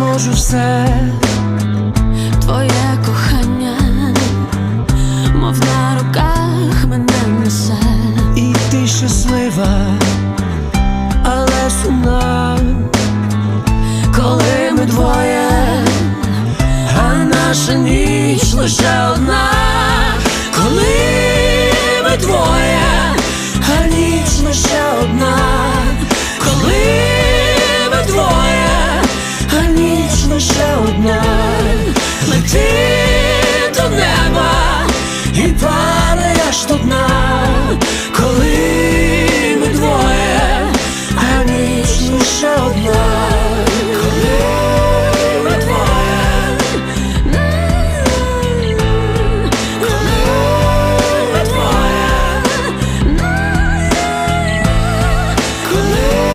можу все. Твоє кохання, мов на руках мене несе. І ти щаслива, але сумна, коли ми двоє, а наша ніч лише одна, лише одна, лети до неба і падаєш до дна.